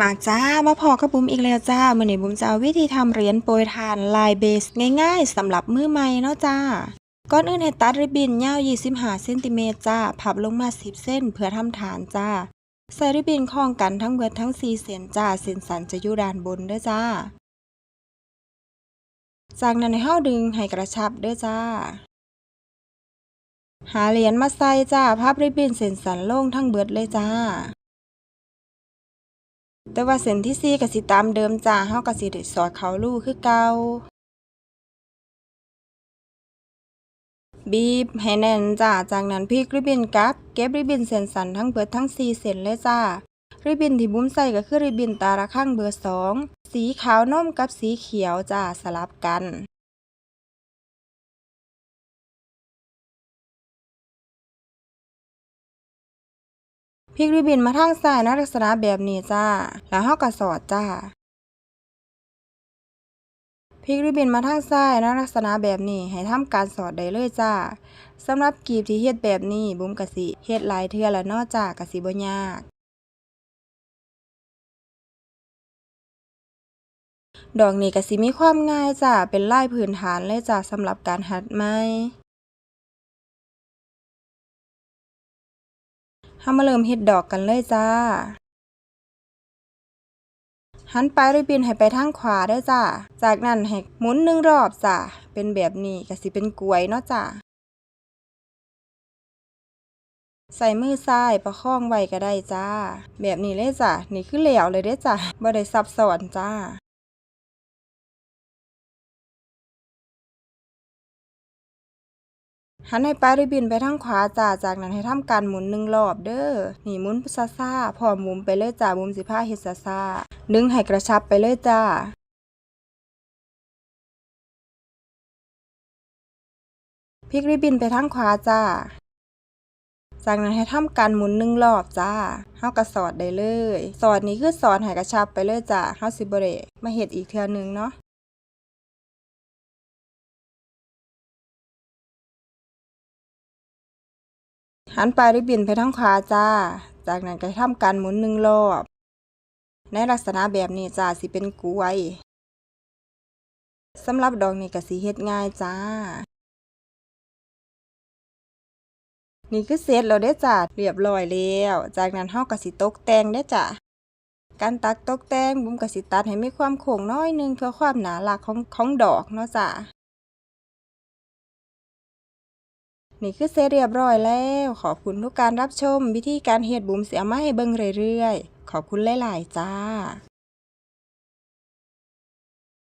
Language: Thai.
มาจ้า มาพอกับบุ้มอีกแล้วจ้ามื่อนี้บุ้มจะวิธีทำเหรียญโปรยทานลายเบสง่ายๆสำหรับมือใหม่เนาะจ้าก่อนอื่นให้ตัดริบบิ้นยาว 25เซนติเมตรจ้า พับลงมา 10 เส้นเพื่อทำฐานจ้า ใส่ริบบิ้นคล้องกันทั้งเบิดทั้ง 4 เส้นจ้า เส้นสันจะอยู่ด้านบนเด้อจ้า จากนั้นให้เฮาดึงให้กระชับเด้อจ้า หาเหรียญมาใส่จ้า พับริบบิ้นเส้นสันลงทั้งเบิดเลยจ้า แต่ว่าเส้นที่สี่ก็สิตามเดิมจ้าเฮาก็สิได้สอดเขาลูคือเก่าบีบให้แน่นจ้าจากนั้นพลิกริบบินกับเก็บริบบินเส้นสันทั้งเบิดทั้ง4เส้นเลยจ้าริบบินที่บุ้มใส่ก็คือริบบินตาระข้างเบอร์สองสีขาวนมกับสีเขียวจ้าสลับกัน พลิกริบบินมาทางซ้ายในลักษณะแบบนี้จ้า แล้วเฮาก็สอดจ้าพลิกริบบินมาทางซ้ายในลักษณะแบบนี้ให้ทำการสอดได้เลยจ้าสำหรับกีบที่เฮ็ดแบบนี้บุ้มกะสิเฮ็ดหลายเทื่อแล้วนาะจ้ากะสิบ่ยากดอกนี้ก็สิมีความง่ายจ้าเป็นลายพื้นฐานเลยจ้าสำหรับการหัดไหม เฮามาเริ่มเฮ็ดดอกกันเลยจ้า หันปลายริบบิ้นให้ไปทางขวาเด้จ้า จากนั้นให้หมุนหนึ่งรอบจ้า เป็นแบบนี้ก็สิเป็นกลวยเนาะจ้า ใส่มือซ้ายประคองไว้ก็ได้จ้า แบบนี้เลยจ้า นี่คือแล้วเลยเด้จ้าบ่ได้ซับซ้อนจ้า หันให้ปลายริบบินไปทางขวาจ้าจากนั้นให้ทำการหมุนหนึ่งรอบเด้อนี่หมุนซาซาพอมมุนไปเลยจ้ามุนสิผ้าเฮ็ดซาซาดึงให้กระชับไปเลยจ้าพลิกริบบินไปทางขวาจ้าจากนั้นให้ทำการหมุนหนึ่งรอบจ้าเฮาก็สอดได้เลย สอดนี้คือสอดให้กระชับไปเลยจ้าเฮาสิบ่ได้มาเฮ็ดอีกเทือนึงเนาะ หันปลายริบบินไปทางขวาจ้า จากนั้นก็ทำการหมุนหนึ่งรอบ ในลักษณะแบบนี้จ้าสิเป็นกลวยสำหรับดอกนี้ก็สิเฮ็ดง่ายจ้า นี่คือเสร็จแล้วเด้จ้าเรียบร้อยแล้ว จากนั้นเฮาก็สิตกแต่งเด้จ้าการตัดตกแต่งบุ้มก็สิตัดให้มีความโค้งน้อยหนึงเพื่อความหนาหลักของของดอกเนาะจ้า นี่คือเสร็จเรียบร้อยแล้ว ขอบคุณทุกการรับชม วิธีการเฮ็ดบุ๋มเสียมาให้เบิ่งเรื่อยๆ ขอบคุณหลายๆ จ้า